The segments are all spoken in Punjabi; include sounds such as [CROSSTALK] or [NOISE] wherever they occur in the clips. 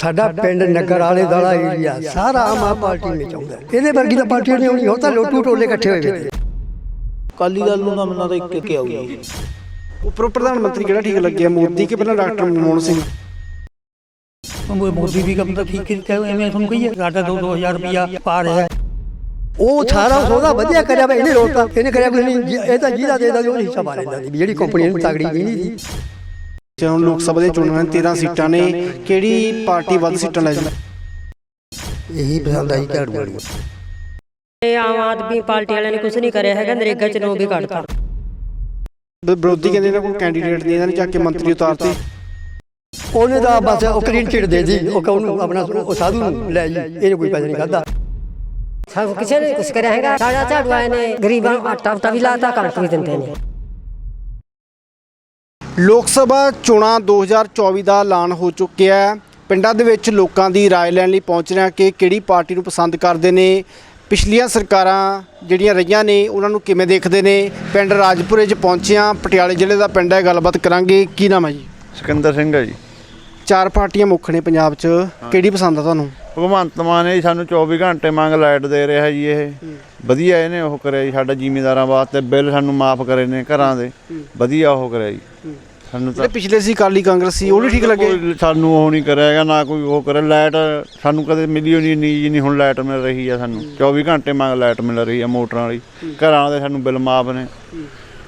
ਸਾਡਾ ਪਿੰਡ ਨਗਰ ਵਾਲੇ ਦਾਲਾ ਏਰੀਆ ਸਾਰਾ ਆਮ ਆਦਮੀ ਪਾਰਟੀ ਨੇ ਚਾਹੁੰਦਾ ਹੈ। ਇਹਦੇ ਵਰਗੀ ਤਾਂ ਪਾਰਟੀ ਨਹੀਂ ਹੋਣੀ ਹੁਣ ਤਾਂ ਲੋਟੂ ਟੋਲੇ ਇਕੱਠੇ ਹੋਏ ਵੇ ਅਕਾਲੀ ਦਲ ਨੂੰ ਤਾਂ ਮੈਨੂੰ ਤਾਂ ਇੱਕ ਇੱਕ ਆਊਗੀ। ਉੱਪਰੋਂ ਪ੍ਰਧਾਨ ਮੰਤਰੀ ਕਿਹੜਾ ਠੀਕ ਲੱਗਿਆ? ਮੋਦੀ ਕਿ ਪਹਿਲਾਂ ਡਾਕਟਰ ਮਨਮੋਹਨ ਸਿੰਘ? ਉਹ ਮੋਦੀ ਵੀ ਕੰਮ ਤਾਂ ਠੀਕ ਕੀਤਾ ਐਵੇਂ ਤੁਹਾਨੂੰ ਕਹੀਏ। ਸਾਡਾ 2 2000 ਰੁਪਿਆ ਪਾ ਰਿਹਾ ਹੈ। ਉਹ ਸਾਰਾ ਸੌਦਾ ਵਧੀਆ ਕਰਿਆ ਵਾ ਇਹਨੇ ਰੋਤਾ ਇਹਨੇ ਕਰਿਆ ਕੁਛ ਨਹੀਂ ਇਹ ਤਾਂ ਜਿਹਦਾ ਦੇਦਾ ਉਹ ਹਿੱਸਾ ਪਾ ਲੈਂਦਾ ਜਿਹੜੀ ਕੰਪਨੀ ਨੂੰ ਤਗੜੀ ਵੀ ਨਹੀਂ ਸੀ। ਜੇ ਹੁਣ ਲੋਕ ਸਭਾ ਦੇ ਚੋਣਾਂ ਨੇ 13 ਸੀਟਾਂ ਨੇ ਕਿਹੜੀ ਪਾਰਟੀ ਵੱਧ ਸੀਟਾਂ ਲੈ ਜੂ? ਇਹੀ ਪਸੰਦ ਆਈ ਝਾੜੂ ਵਾਲੀ। ਇਹ ਆਮ ਆਦਮੀ ਪਾਰਟੀ ਵਾਲਿਆਂ ਨੇ ਕੁਝ ਨਹੀਂ ਕਰਿਆ ਹੈਗਾ ਨਰੇਗਾ ਚ ਨੋ ਵੀ ਕੱਢਤਾ ਵਿਰੋਧੀ ਕਹਿੰਦੇ ਇਹਨਾਂ ਕੋਲ ਕੈਂਡੀਡੇਟ ਨਹੀਂ ਇਹਨਾਂ ਨੇ ਚੱਕ ਕੇ ਮੰਤਰੀ ਉਤਾਰਤੇ। ਉਹਨੇ ਤਾਂ ਬਸ ਉਹ ਕਲੀਨ ਚਿੜ ਦੇ ਦੀ ਉਹ ਕਹੂੰ ਆਪਣਾ ਉਹ ਸਾਧੂ ਨੂੰ ਲੈ ਜੀ ਇਹਨੇ ਕੋਈ ਪੈਸੇ ਨਹੀਂ ਖਾਦਾ ਸਭ ਕਿਸੇ ਨੇ ਕੁਝ ਕਰਿਆ ਹੈਗਾ ਸਾਡਾ ਝਾੜੂ ਆਏ ਨੇ ਗਰੀਬਾਂ ਨੂੰ ਆਟਾ ਉਟਾ ਵੀ ਲਾਤਾ ਕਣਕ ਵੀ ਦਿੰਦੇ ਨੇ। ਲੋਕ ਸਭਾ ਚੋਣਾਂ 2024 ਦਾ ਐਲਾਨ ਹੋ ਚੁੱਕਿਆ ਹੈ ਪਿੰਡਾਂ ਦੇ ਵਿੱਚ ਲੋਕਾਂ ਦੀ رائے ਲੈਣ ਲਈ ਪਹੁੰਚ ਰਹੇ ਹਾਂ ਕਿ ਕਿਹੜੀ ਪਾਰਟੀ ਨੂੰ ਪਸੰਦ ਕਰਦੇ ਨੇ ਪਿਛਲੀਆਂ ਸਰਕਾਰਾਂ ਜਿਹੜੀਆਂ ਰਹੀਆਂ ਨੇ ਉਹਨਾਂ ਨੂੰ ਕਿਵੇਂ ਦੇਖਦੇ ਨੇ ਪਿੰਡ ਰਾਜਪੁਰੇ 'ਚ ਪਹੁੰਚੇ ਹਾਂ ਪਟਿਆਲੇ ਜ਼ਿਲ੍ਹੇ ਦਾ ਪਿੰਡ ਹੈ ਗੱਲਬਾਤ ਕਰਾਂਗੇ ਕੀ ਨਾਮ ਹੈ ਜੀ ਸਿਕੰਦਰ ਸਿੰਘ ਹੈ ਜੀ ਚਾਰ ਪਾਰਟੀਆਂ ਮੁੱਖ ਨੇ ਪੰਜਾਬ 'ਚ ਕਿਹੜੀ ਪਸੰਦ ਆ ਤੁਹਾਨੂੰ ਭਗਵੰਤ ਮਾਨ ਨੇ ਜੀ ਸਾਨੂੰ 24 ਘੰਟੇ ਮੰਗ ਲਾਈਟ ਦੇ ਰਿਹਾ ਜੀ ਇਹ। ਵਧੀਆ ਇਹਨੇ ਉਹ ਕਰਿਆ ਜੀ ਸਾਡਾ ਜ਼ਿਮੀਂਦਾਰਾਂ ਵਾਸਤੇ ਬਿੱਲ ਸਾਨੂੰ ਮਾਫ ਕਰੇ ਨੇ ਘਰਾਂ ਦੇ। ਵਧੀਆ ਉਹ ਕਰਿਆ ਜੀ। ਸਾਨੂੰ ਤਾਂ ਪਿਛਲੇ ਸੀ ਕਾਲੀ ਕਾਂਗਰਸ ਸੀ ਉਹ ਨਹੀਂ ਠੀਕ ਲੱਗੇ? ਸਾਨੂੰ ਉਹ ਨਹੀਂ ਕਰਿਆ ਹੈਗਾ ਨਾ ਕੋਈ ਉਹ ਕਰੇ ਲਾਈਟ ਸਾਨੂੰ ਕਦੇ ਮਿਲੀ ਹੋਈ ਨਹੀਂ ਜੀ ਨਹੀਂ ਹੁਣ ਲਾਈਟ ਮਿਲ ਰਹੀ ਆ ਸਾਨੂੰ। 24 ਘੰਟੇ ਮੰਗ ਲਾਈਟ ਮਿਲ ਰਹੀ ਆ ਮੋਟਰਾਂ ਵਾਲੀ। ਘਰਾਂ ਦੇ ਸਾਨੂੰ ਬਿੱਲ ਮਾਫ ਨੇ।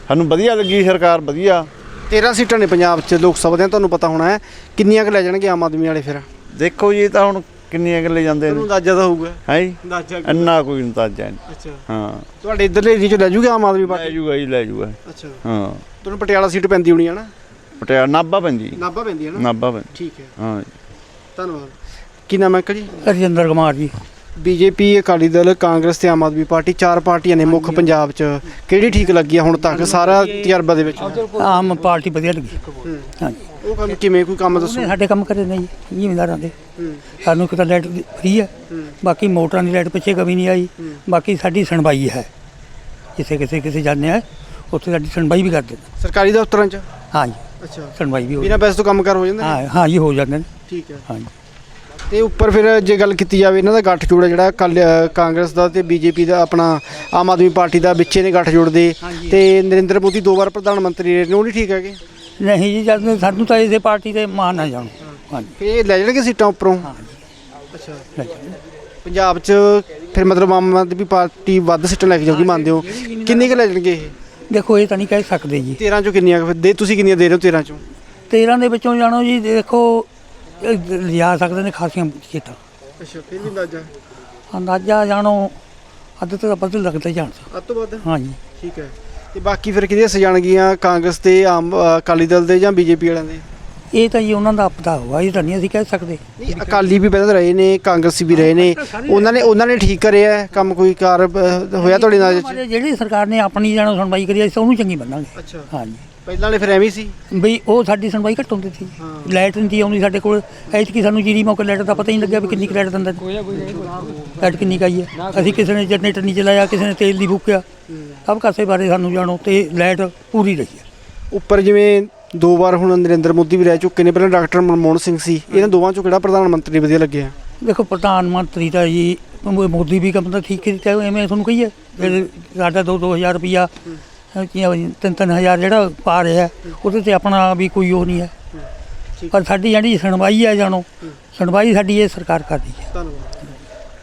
ਸਾਨੂੰ ਵਧੀਆ ਲੱਗੀ ਸਰਕਾਰ ਵਧੀਆ। 13 ਸੀਟਾਂ ਨੇ ਪੰਜਾਬ 'ਚ ਲੋਕ ਸਭਾ ਦੀਆਂ ਤੁਹਾਨੂੰ ਪਤਾ ਹੋਣਾ ਹੈ। ਕਿੰਨੀਆਂ ਕੁ ਲੈ ਜਾਣਗੇ ਆਮ ਆਦਮੀ ਵਾਲੇ ਫਿਰ? ਦੇਖੋ ਜੀ ਤਾਂ ਹੁਣ ਕਿੰਨੀਆਂ ਗੱਲੇ ਜਾਂਦੇ ਤੁਹਾਨੂੰ ਨੇ ਅੰਦਾਜ਼ਾ ਤਾਂ ਹੋਊਗਾ। ਹੈ ਜੀ? ਅੰਦਾਜ਼ਾ ਇੰਨਾ ਕੋਈ ਅੰਦਾਜ਼ਾ ਨਹੀਂ। ਅੱਛਾ। ਹਾਂ। ਤੁਹਾਡੇ ਇਧਰਲੇ ਏਰੀਆ 'ਚ ਲੈ ਜੂਗੇ ਆਮ ਆਦਮੀ ਲੈ ਪਾਰਟੀ ਜੂਗਾ ਜੀ ਲੈ ਜੂਗਾ। ਅੱਛਾ। ਹਾਂ। ਤੁਹਾਨੂੰ ਪਟਿਆਲਾ ਸੀਟ ਪੈਂਦੀ ਹੋਣੀ ਹੈ ਨਾ? ਪਟਿਆਲਾ ਨਾਭਾ ਪੈਂਦੀ। ਨਾਭਾ ਪੈਂਦੀ ਹੈ ਨਾ? ਨਾਭਾ ਪੈਂਦੀ। ਠੀਕ ਹੈ। ਹਾਂ ਜੀ। ਧੰਨਵਾਦ। ਕੀ ਨਾਮ ਹੈ ਅੰਕਲ ਜੀ? ਰਜਿੰਦਰ ਕੁਮਾਰ ਜੀ। ਬੀਜੇਪੀ ਅਕਾਲੀ ਦਲ ਕਾਂਗਰਸ ਤੇ ਆਮ ਆਦਮੀ ਪਾਰਟੀ ਚਾਰ ਪਾਰਟੀਆਂ ਨੇ ਮੁੱਖ ਪੰਜਾਬ 'ਚ। ਕਿਹੜੀ ਠੀਕ ਲੱਗੀ ਹੁਣ ਤੱਕ? ਸਾਰਾ ਤਜਰਬਾ ਦੇ ਵਿੱਚ। ਆਮ ਪਾਰਟੀ ਵਧੀਆ ਲੱਗੀ। ਹਾਂਜੀ। ਉਹ ਕੰਮ ਕਿਵੇਂ ਕੋਈ ਕੰਮ ਦੱਸੋ? ਉਹਨੇ ਸਾਡੇ ਕੰਮ ਕਰੇ ਨਹੀਂ ਜ਼ਿਮੀਂਦਾਰਾਂ ਦੇ। ਹੂੰ। ਸਾਨੂੰ ਇੱਕ ਤਾਂ ਲਾਈਟ ਫਰੀ ਹੈ ਬਾਕੀ ਮੋਟਰਾਂ ਦੀ ਲਾਈਟ ਪਿੱਛੇ ਕਮੀ ਨਹੀਂ ਆਈ ਬਾਕੀ ਸਾਡੀ ਸੁਣਵਾਈ ਹੈ। ਕਿਸੇ ਕਿਸੇ ਕਿਸੇ ਜਾਂਦੇ ਆ ਉੱਥੇ ਸਾਡੀ ਸੁਣਵਾਈ ਵੀ ਕਰਦੇ ਨੇ। ਸਰਕਾਰੀ ਦਫ਼ਤਰਾਂ 'ਚ? ਹਾਂਜੀ। ਅੱਛਾ। ਸੁਣਵਾਈ ਵੀ ਹੋ ਬਿਨਾਂ ਪੈਸੇ ਤੋਂ ਕੰਮ ਕਰ ਹੋ ਜਾਂਦਾ? ਹਾਂ ਹਾਂ ਜੀ ਹੋ ਜਾਂਦੇ ਨੇ। ਠੀਕ ਹੈ। ਹਾਂਜੀ। ਤੇ ਉੱਪਰ ਫਿਰ ਜੇ ਗੱਲ ਕੀਤੀ ਜਾਵੇ ਇਹਨਾਂ ਦਾ ਗੱਠ ਜੋੜ ਜਿਹੜਾ ਕੱਲ ਕਾਂਗਰਸ ਦਾ ਤੇ ਬੀਜੇਪੀ ਦਾ ਆਪਣਾ ਆਮ ਆਦਮੀ ਪਾਰਟੀ ਦਾ ਵਿੱਚੇ ਨੇ ਗੱਠ ਜੋੜਦੇ ਤੇ ਨਰਿੰਦਰ ਮੋਦੀ ਦੋ ਵਾਰ ਪ੍ਰਧਾਨ ਮੰਤਰੀ ਰਹੇ ਨੇ ਉਹ ਨਹੀਂ ਠੀਕ ਹੈਗੇ? ਨਹੀਂ ਜੀ ਜਦ ਸਾਨੂੰ ਤਾਂ ਇਸੇ ਪਾਰਟੀ ਤੇ ਮਾਨ ਨਾ ਜਾਣੋ। ਹਾਂਜੀ। ਫਿਰ ਇਹ ਲੈ ਜਾਣਗੇ ਸੀਟਾਂ ਉੱਪਰੋਂ? ਅੱਛਾ। ਪੰਜਾਬ 'ਚ ਫਿਰ ਮਤਲਬ ਆਮ ਆਦਮੀ ਪਾਰਟੀ ਵੱਧ ਸੀਟਾਂ ਲੈ ਕੇ ਜਾਊਗੀ ਮੰਨਦੇ ਹੋ? ਕਿੰਨੀ ਕੁ ਲੈ ਜਾਣਗੇ ਇਹ? ਦੇਖੋ ਇਹ ਤਾਂ ਨਹੀਂ ਕਹਿ ਸਕਦੇ ਜੀ। 13 ਚੋਂ ਕਿੰਨੀਆਂ ਕੁ ਫਿਰ? ਦੇ ਤੁਸੀਂ ਕਿੰਨੀਆਂ ਦੇ ਰਹੇ ਹੋ 13 ਚੋਂ? 13 ਦੇ ਵਿੱਚੋਂ ਜਾਣੋ ਜੀ ਦੇਖੋ ਇਹ ਲਿਜਾ ਸਕਦੇ ਨੇ ਖਾਸੀਆਂ ਸੀਟਾਂ। ਅੱਛਾ ਫਿਰ ਵੀ ਅੰਦਾਜ਼ਾ? ਅੰਦਾਜ਼ਾ ਜਾਣੋ ਅੱਧ ਤੋਂ ਵੱਧ ਲੱਗਦਾ ਜਾਣ। ਅੱਧ ਤੋਂ ਵੱਧ? ਹਾਂਜੀ ਠੀਕ ਹੈ। ਤੇ ਬਾਕੀ ਫਿਰ ਕਿਹਦੇ ਸਜਾਣਗੀਆਂ ਕਾਂਗਰਸ ਤੇ ਆਮ ਅ, ਅਕਾਲੀ ਦਲ ਦੇ ਜਾਂ ਬੀਜੇਪੀ ਵਾਲਿਆਂ ਦੇ? ਇਹ ਤਾਂ ਜੀ ਉਹਨਾਂ ਦਾ ਆਪਦਾ ਹੋਆ ਇਹ ਤਾਂ ਨਹੀਂ ਅਸੀਂ ਕਹਿ ਸਕਦੇ। ਨਹੀਂ ਅਕਾਲੀ ਵੀ ਪਹਿਲਾਂ ਰਹੇ ਨੇ ਕਾਂਗਰਸੀ ਵੀ ਰਹੇ ਨੇ। ਉਹਨਾਂ ਨੇ ਉਹਨਾਂ ਨੇ ਠੀਕ ਕਰਿਆ ਹੈ, ਕੰਮ ਕੋਈ ਕਾਰ ਅ, ਹੋਇਆ ਤੁਹਾਡੇ ਨਾਲ? ਚ ਜਿਹੜੀ ਸਰਕਾਰ ਨੇ ਆਪਣੀ ਜਾਣੋ ਸੁਣਵਾਈ ਕਰੀ ਅਸੀਂ ਤਾਂ ਉਹਨੂੰ ਚੰਗੀ ਮੰਨਾਂਗੇ। ਅੱਛਾ। ਹਾਂਜੀ। ਪਹਿਲਾਂ ਵਾਲੇ ਫਿਰ ਐਵੇਂ ਹੀ ਸੀ? ਬਈ ਉਹ ਸਾਡੀ ਸੁਣਵਾਈ ਘੱਟ ਹੁੰਦੀ ਸੀ। ਲਾਈਟ ਨਹੀਂ ਸੀ ਆਉਂਦੀ ਸਾਡੇ ਕੋਲ। ਐਤਕੀ ਸਾਨੂੰ ਜੀਰੀ ਮੌਕੇ ਲਾਈਟ ਦਾ ਪਤਾ ਹੀ ਨਹੀਂ ਲੱਗਿਆ ਵੀ ਕਿੰਨੀ ਕੁ ਲਾਈਟ ਦਿੰਦਾ। ਲਾਈਟ ਕਿੰਨੀ ਕਾਈ ਹੈ। ਅਸੀਂ ਕਿਸੇ ਨੇ ਜਨਰੇਟਰ ਨਹੀਂ ਚਲਾਇਆ ਕਿਸੇ ਨੇ ਤੇਲ ਦੀ ਫੂਕਿਆ। ਸਭ ਕਾਸੇ ਬਾਰੇ ਸਾਨੂੰ ਜਾਣੋ ਤੇ ਲਾਈਟ ਪੂਰੀ ਰਹੀ ਹੈ। ਉੱਪਰ ਜਿਵੇਂ ਦੋ ਵਾਰ ਹੁਣ ਨਰਿੰਦਰ ਮੋਦੀ ਵੀ ਰਹਿ ਚੁੱਕੇ ਨੇ ਪਹਿਲਾਂ ਡਾਕਟਰ ਮਨਮੋਹਨ ਸਿੰਘ ਸੀ ਇਹਨਾਂ ਦੋਵਾਂ ਚੋਂ ਕਿਹੜਾ ਪ੍ਰਧਾਨ ਮੰਤਰੀ ਵਧੀਆ ਲੱਗਿਆ? ਦੇਖੋ ਪ੍ਰਧਾਨ ਮੰਤਰੀ ਤਾਂ ਜੀ ਮੋਦੀ ਵੀ ਕੰਮ ਤਾਂ ਠੀਕ ਕੀਤਾ ਐਵੇਂ ਤੁਹਾਨੂੰ ਕਹੀਏ ਜਿਹੜੇ ਸਾਡਾ 2 2000 ਰੁਪਿਆ ਤਿੰਨ ਤਿੰਨ ਹਜ਼ਾਰ ਜਿਹੜਾ ਪਾ ਰਿਹਾ ਉਹਦੇ ਤੇ ਆਪਣਾ ਵੀ ਕੋਈ ਉਹ ਨਹੀਂ ਹੈ। ਪਰ ਸਾਡੀ ਜਿਹੜੀ ਸੁਣਵਾਈ ਹੈ ਜਾਣੋ ਸੁਣਵਾਈ ਸਾਡੀ ਇਹ ਸਰਕਾਰ ਕਰਦੀ ਹੈ। ਧੰਨਵਾਦ।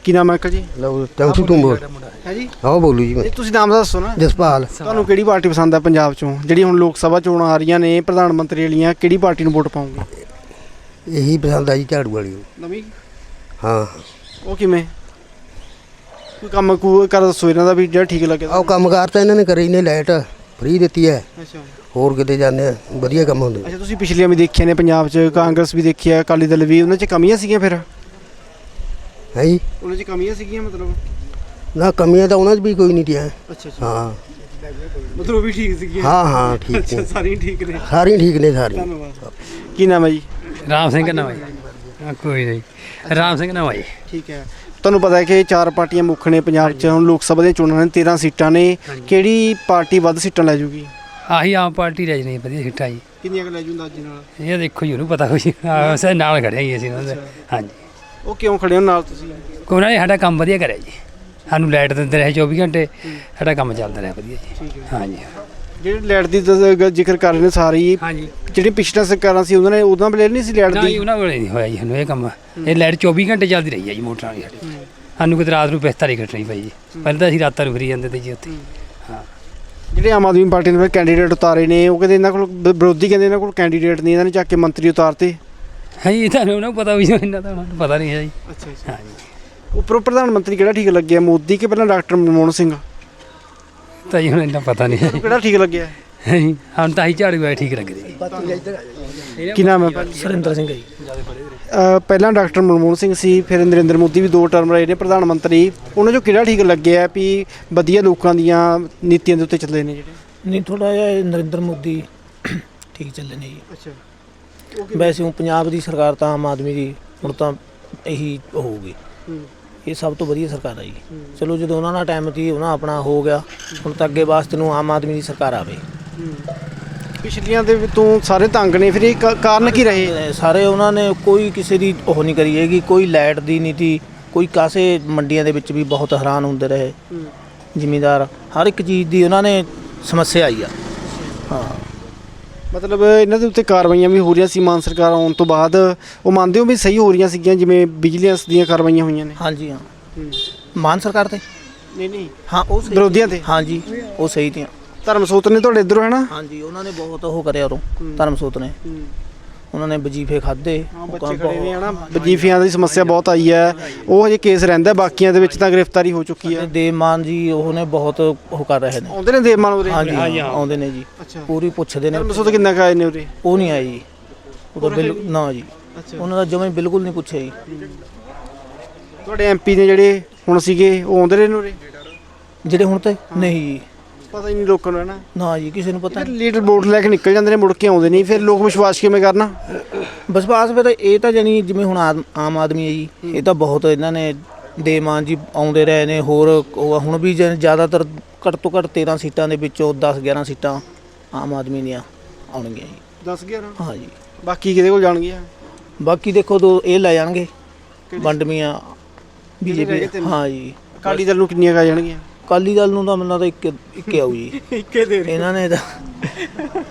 ਕੀ ਨਾਮ ਹੈ ਅੰਕਲ ਜੀ? ਲਓ ਤੈਨੂੰ ਤੂੰ ਬੋਲ। ਹੈ ਜੀ? ਆਓ ਬੋਲੂ ਜੀ ਮੈਂ। ਇਹ ਤੁਸੀਂ ਨਾਮ ਦੱਸੋ ਨਾ। ਜਸਪਾਲ। ਤੁਹਾਨੂੰ ਕਿਹੜੀ ਪਾਰਟੀ ਪਸੰਦ ਹੈ ਪੰਜਾਬ ਚੋਂ? ਜਿਹੜੀ ਹੁਣ ਲੋਕ ਸਭਾ ਚੋਣਾਂ ਆ ਰਹੀਆਂ ਨੇ ਪ੍ਰਧਾਨ ਮੰਤਰੀ ਵਾਲੀਆਂ ਕਿਹੜੀ ਪਾਰਟੀ ਨੂੰ ਵੋਟ ਪਾਉਂਗੇ ਇਹੀ ਪਸੰਦ ਆਈ ਝਾੜੂ ਵਾਲੀ। ਨਵੀਂ? ਹਾਂ। ਉਹ ਕਿਵੇਂ? ਕੋਈ ਕੰਮ ਕੋ ਕਰ ਦੱਸੋ ਇਹਨਾਂ ਦਾ ਵੀ ਜਿਹੜਾ ਠੀਕ ਲੱਗਿਆ ਆਹ ਕੰਮਕਾਰ ਤਾਂ ਇਹਨਾਂ ਨੇ ਕਰੇ ਹੀ ਨੇ ਲਾਈਟ ਫ੍ਰੀ ਦਿੱਤੀ ਹੈ। ਅੱਛਾ। ਹੋਰ ਕਿਤੇ ਜਾਂਦੇ ਆ ਵਧੀਆ ਕੰਮ ਹੁੰਦੇ। ਅੱਛਾ ਤੁਸੀਂ ਪਿਛਲੀਆਂ ਵੀ ਦੇਖੀਆਂ ਨੇ ਪੰਜਾਬ 'ਚ ਕਾਂਗਰਸ ਵੀ ਦੇਖੀ ਹੈ ਅਕਾਲੀ ਦਲ ਵੀ ਉਹਨਾਂ 'ਚ ਕਮੀਆਂ ਸੀਗੀਆਂ ਫਿਰ? ਹੈ ਜੀ। ਉਹਨਾਂ 'ਚ ਕਮੀਆਂ ਸੀਗੀਆਂ ਮਤਲਬ? ਨਾ ਕਮੀਆਂ ਤਾਂ ਉਹਨਾਂ 'ਚ ਵੀ ਕੋਈ ਨਹੀਂ ਟਿਆ ਅੱਛਾ ਅੱਛਾ। ਹਾਂ। ਮਤਲਬ ਉਹ ਵੀ ਠੀਕ ਸੀਗੀਆਂ? ਹਾਂ ਹਾਂ ਠੀਕ ਨੇ। ਸਾਰੀਆਂ ਠੀਕ ਨੇ। ਸਾਰੀਆਂ ਠੀਕ ਨੇ ਸਾਰੀਆਂ। ਧੰਨਵਾਦ। ਕੀ ਨਾਮ ਹੈ ਜੀ? ਰਾਮ ਸਿੰਘ ਨਵਾਈ ਹਾਂ, ਕੋਈ ਨਹੀਂ। ਰਾਮ ਸਿੰਘ ਨਵਾਈ ਠੀਕ ਹੈ। ਤੁਹਾਨੂੰ ਪਤਾ ਹੈ ਕਿ ਚਾਰ ਪਾਰਟੀਆਂ ਮੁੱਖ ਨੇ ਪੰਜਾਬ 'ਚ। ਹੁਣ ਲੋਕ ਸਭਾ ਦੀਆਂ ਚੋਣਾਂ ਨੇ 13 ਸੀਟਾਂ ਨੇ। ਕਿਹੜੀ ਪਾਰਟੀ ਵੱਧ ਸੀਟਾਂ ਲੈ ਜੂਗੀ? ਆਹੀ ਆਮ ਪਾਰਟੀ ਰਹਿ ਜਣੀ ਵਧੀਆ ਸਿੱਟਾ ਜੀ। ਕਿੰਨੀਆਂ ਕੁ ਲੈ ਜੂ ਅੰਦਾਜ਼ੇ ਨਾਲ? ਇਹ ਦੇਖੋ ਜੀ ਉਹਨੂੰ ਪਤਾ ਹੋਈ ਆਹ ਨਾਲ ਖੜਿਆ ਜੀ ਅਸੀਂ ਉਹਨਾਂ ਦੇ। ਹਾਂਜੀ। ਉਹ ਕਿਉਂ ਖੜੇ ਹੋ ਨਾਲ ਤੁਸੀਂ? ਕੋਈ ਨੇ ਸਾਡਾ ਕੰਮ ਵਧੀਆ ਕਰਿਆ ਜੀ। ਸਾਨੂੰ ਲਾਈਟ ਦਿੰਦੇ ਰਹੇ 24 ਘੰਟੇ। ਸਾਡਾ ਕੰਮ ਚੱਲਦਾ ਰਿਹਾ ਵਧੀਆ ਜੀ। ਹਾਂਜੀ। ਜਿਹੜੇ ਲੈਟ ਦੀ ਦ- ਗ- ਜ਼ਿਕਰ ਕਰ ਰਹੇ ਨੇ ਸਾਰੇ ਹੀ। ਹਾਂਜੀ। ਜਿਹੜੀ ਪਿਛਲੀਆਂ ਸਰਕਾਰਾਂ ਸੀ ਉਹਨਾਂ ਨੇ ਉਦੋਂ ਵੇਲੇ ਨਹੀਂ ਸੀ ਲੈਟ ਨਾ ਦੀ? ਜੀ ਉਹਨਾਂ ਵੇਲੇ ਨਹੀਂ ਹੋਇਆ ਜੀ ਸਾਨੂੰ ਇਹ ਕੰਮ। ਇਹ ਲਾਈਟ 24 ਘੰਟੇ ਚੱਲਦੀ ਰਹੀ ਹੈ ਜੀ ਮੋਟਰਾਂ ਵਾਲੀ ਸਾਡੀ। ਸਾਨੂੰ ਕਿਤੇ ਰਾਤ ਨੂੰ ਬਿਸਤਰੀ ਕੱਟਣੀ ਪਈ ਜੀ। ਪਹਿਲਾਂ ਤਾਂ ਅਸੀਂ ਰਾਤਾਂ ਨੂੰ ਫਰੀ ਜਾਂਦੇ ਤੇ ਜੀ ਉੱਥੇ। ਹਾਂ। ਜਿਹੜੇ ਆਮ ਆਦਮੀ ਪਾਰਟੀ ਨੇ ਫਿਰ ਕੈਂਡੀਡੇਟ ਉਤਾਰੇ ਨੇ ਉਹ ਕਹਿੰਦੇ ਇਹਨਾਂ ਕੋਲ ਵਿਰੋਧੀ ਕਹਿੰਦੇ ਇਹਨਾਂ ਕੋਲ ਕੈਂਡੀਡੇਟ ਨਹੀਂ ਇਹਨਾਂ ਨੇ ਚੱਕ ਕੇ ਮੰਤਰੀ ਉਤਾਰਤੇ। ਹਾਂ ਜੀ ਤੁਹਾਨੂੰ ਨੂੰ ਪਤਾ ਵੀ ਇਹਨਾਂ ਦਾ ਉਹਨਾਂ ਨੂੰ ਪਤਾ ਨਹੀਂ ਹੈ ਜੀ। ਅੱਛਾ ਅੱਛਾ। ਹਾਂਜੀ ਉੱਪਰੋਂ ਪ੍ਰਧਾਨ ਮੰਤਰੀ ਕਿਹੜਾ ਠੀਕ ਲੱਗਿਆ ਮੋਦੀ ਕਿ ਪਹਿਲਾਂ ਡਾਕਟਰ ਮਨਮੋਹਨ ਸਿੰਘ? ਤਾਂ ਜੀ ਹੁਣ ਇੰਨਾ ਪਤਾ ਨਹੀਂ ਹੈ ਕਿਹੜਾ ਠੀਕ ਲੱਗਿਆ? ਜੀ ਹੁਣ ਤਾਂ ਹੀ ਝਾੜੂ ਆਏ ਠੀਕ ਲੱਗਦੇ ਜੀ। ਕੀ ਨਾਮ ਹੈ? ਸੁਰਿੰਦਰ ਸਿੰਘ ਜੀ। ਅਹ ਪਹਿਲਾਂ ਡਾਕਟਰ ਮਨਮੋਹਨ ਸਿੰਘ ਸੀ ਫਿਰ ਨਰਿੰਦਰ ਮੋਦੀ ਵੀ ਦੋ ਟਰਮ ਰਹੇ ਨੇ ਪ੍ਰਧਾਨ ਮੰਤਰੀ। ਉਹਨਾਂ ਚੋਂ ਕਿਹੜਾ ਠੀਕ ਲੱਗਿਆ ਵੀ ਵਧੀਆ ਲੋਕਾਂ ਦੀਆਂ ਨੀਤੀਆਂ ਦੇ ਉੱਤੇ ਚੱਲੇ ਨੇ ਜਿਹੜੇ? ਨਹੀਂ ਥੋੜਾ ਜਿਹਾ ਇਹ ਨਰਿੰਦਰ ਮੋਦੀ ਠੀਕ ਚੱਲੇ ਨੇ ਜੀ। ਅੱਛਾ। ਵੈਸੇ ਉਹ ਪੰਜਾਬ ਦੀ ਸਰਕਾਰ ਤਾਂ ਆਮ ਆਦਮੀ ਦੀ ਹੁਣ ਤਾਂ ਇਹੀ ਹੋਊਗੀ। ਇਹ ਸਭ ਤੋਂ ਵਧੀਆ ਸਰਕਾਰ ਜੀ। ਚਲੋ ਜਦੋਂ ਉਹਨਾਂ ਦਾ ਟਾਈਮ ਸੀ ਉਹਨਾਂ ਆਪਣਾ ਹੋ ਗਿਆ। ਹੁਣ ਤਾਂ ਅੱਗੇ ਵਾਸਤੇ ਨੂੰ ਆਮ ਆਦਮੀ ਦੀ ਸਰਕਾਰ ਆਵੇ। ਪਿਛਲੀਆਂ ਦੇ ਤੋਂ ਸਾਰੇ ਤੰਗ ਨੇ ਫਿਰ ਇਹ ਕਾ- ਕਾਰਨ ਕੀ ਰਹੇ? ਸਾਰੇ ਉਹਨਾਂ ਨੇ ਕੋਈ ਕਿਸੇ ਦੀ ਉਹ ਨਹੀਂ ਕਰੀ ਹੈਗੀ ਕੋਈ ਲਾਈਟ ਦੀ ਨੀਤੀ ਕੋਈ ਕਾਸੇ ਮੰਡੀਆਂ ਦੇ ਵਿੱਚ ਵੀ ਬਹੁਤ ਹੈਰਾਨ ਹੁੰਦੇ ਰਹੇ। ਜ਼ਿਮੀਦਾਰ ਹਰ ਇੱਕ ਚੀਜ਼ ਦੀ ਉਹਨਾਂ ਨੇ ਸਮੱਸਿਆ ਆਈ ਆ। ਹਾਂ। ਮਤਲਬ ਇਹਨਾਂ ਦੇ ਉੱਤੇ ਕਾਰਵਾਈਆਂ ਵੀ ਹੋ ਰਹੀਆਂ ਸੀ ਮਾਨ ਸਰਕਾਰ ਆਉਣ ਤੋਂ ਬਾਅਦ। ਉਹ ਮੰਨਦੇ ਹੋ ਵੀ ਸਹੀ ਹੋ ਰਹੀਆਂ ਸੀਗੀਆਂ ਜਿਵੇਂ ਵਿਜੀਲੈਂਸ ਦੀਆਂ ਕਾਰਵਾਈਆਂ ਹੋਈਆਂ ਨੇ? ਹਾਂਜੀ ਹਾਂ। ਮਾਨ ਸਰਕਾਰ ਤੇ? ਨਹੀਂ ਨਹੀਂ। ਹਾਂ ਉਹ ਸਹੀ ਵਿਰੋਧੀਆਂ ਤੇ। ਹਾਂਜੀ ਉਹ ਸਹੀ ਤੀਆਂ ਧਰਮ ਸੋਤ ਨੇ ਤੁਹਾਡੇ ਇਧਰੋਂ ਹੈ ਨਾ? ਹਾਂਜੀ ਉਹਨਾਂ ਨੇ ਬਹੁਤ ਉਹ ਕਰਿਆ ਉਰੋਂ ਧਰਮਸੋਤ ਨੇ। ਉਹਨਾਂ ਨੇ ਵਜੀਫੇ ਖਾਦੇ ਬੱਚੇ ਖੜੇ ਨੇ ਹਨਾ। ਵਜੀਫਿਆਂ ਦੀ ਸਮੱਸਿਆ ਬਹੁਤ ਆਈ ਹੈ। ਉਹ ਹਜੇ ਕੇਸ ਰਹਿੰਦਾ ਬਾਕੀਆਂ ਦੇ ਵਿੱਚ ਤਾਂ ਗ੍ਰਿਫਤਾਰੀ ਹੋ ਚੁੱਕੀ ਹੈ। ਦੇਵਮਾਨ ਜੀ ਉਹ ਨੇ ਬਹੁਤ ਉਹ ਕਰ ਰਹੇ ਨੇ। ਆਉਂਦੇ ਨੇ ਦੇਵਮਾਨ ਉਰੇ? ਹਾਂਜੀ ਆਉਂਦੇ ਨੇ ਜੀ। ਅੱਛਾ। ਪੂਰੀ ਪੁੱਛਦੇ ਨੇ। ਸੋਤ ਕਿੰਨਾ ਕੁ ਆਏ ਨੇ ਉਰੇ? ਉਹ ਨਹੀਂ ਆਏ ਜੀ। ਉਹ ਤਾਂ ਬਿਲ ਨਾ ਜੀ। ਉਹਨਾਂ ਦਾ ਜਮੇ ਬਿਲਕੁਲ ਨਹੀਂ ਪੁੱਛਿਆ ਜੀ। ਤੁਹਾਡੇ ਐਮਪੀ ਨੇ ਜਿਹੜੇ ਹੁਣ ਸੀਗੇ ਉਹ ਆਉਂਦੇ ਨੇ ਉਰੇ? ਜਿਹੜੇ ਹੁਣ ਤੇ ਨਹੀਂ ਜੀ। ਪਤਾ ਹੀ ਨਹੀਂ ਲੋਕਾਂ ਨੂੰ ਹੈ ਨਾ? ਨਾ ਜੀ ਕਿਸੇ ਨੂੰ ਪਤਾ ਫਿਰ ਲੀਡਰ ਵੋਟ ਲੈ ਕੇ ਨਿਕਲ ਜਾਂਦੇ ਨੇ ਮੁੜ ਕੇ ਆਉਂਦੇ ਨਹੀਂ ਫਿਰ ਲੋਕ ਵਿਸ਼ਵਾਸ ਕਿਵੇਂ ਕਰਨਾ? ਬਾਸ ਫਿਰ ਇਹ ਤਾਂ ਜਾਨੀ ਜਿਵੇਂ ਹੁਣ ਆਦ- ਆਮ ਆਦਮੀ ਹੈ ਜੀ ਇਹ ਤਾਂ ਬਹੁਤ ਇਹਨਾਂ ਨੇ ਦੇਮਾਨ ਜੀ ਆਉਂਦੇ ਰਹੇ ਨੇ ਹੋਰ ਉਹ ਹੁਣ ਵੀ ਜਿ- ਜ਼ਿਆਦਾਤਰ ਘੱਟ ਤੋਂ ਘੱਟ 13 ਸੀਟਾਂ ਦੇ ਵਿੱਚੋਂ 10 11 ਸੀਟਾਂ ਆਮ ਆਦਮੀ ਦੀਆਂ ਆਉਣਗੀਆਂ ਜੀ। 10 11 ਹਾਂ ਜੀ। ਬਾਕੀ ਕਿਹਦੇ ਕੋਲ ਜਾਣਗੀਆਂ? ਬਾਕੀ ਦੇਖੋ ਦੋ ਇਹ ਲੈ ਜਾਣਗੇ ਵੰਡਮੀਆਂ ਰਹਿ ਗਏ ਬੀਜੇਪੀ ਤਿੰਨ? ਹਾਂ ਜੀ। ਅਕਾਲੀ ਦਲ ਨੂੰ ਕਿੰਨੀਆਂ ਕਾ ਜਾਣਗੀਆਂ? ਅਕਾਲੀ ਦਲ ਨੂੰ ਤਾਂ ਮੈਨੂੰ ਲੱਗਦਾ ਇੱਕ ਇੱਕ ਆਊ ਜੀ [LAUGHS] ਇੱਕੇ ਦੇ ਇਹਨਾਂ ਨੇ ਤਾਂ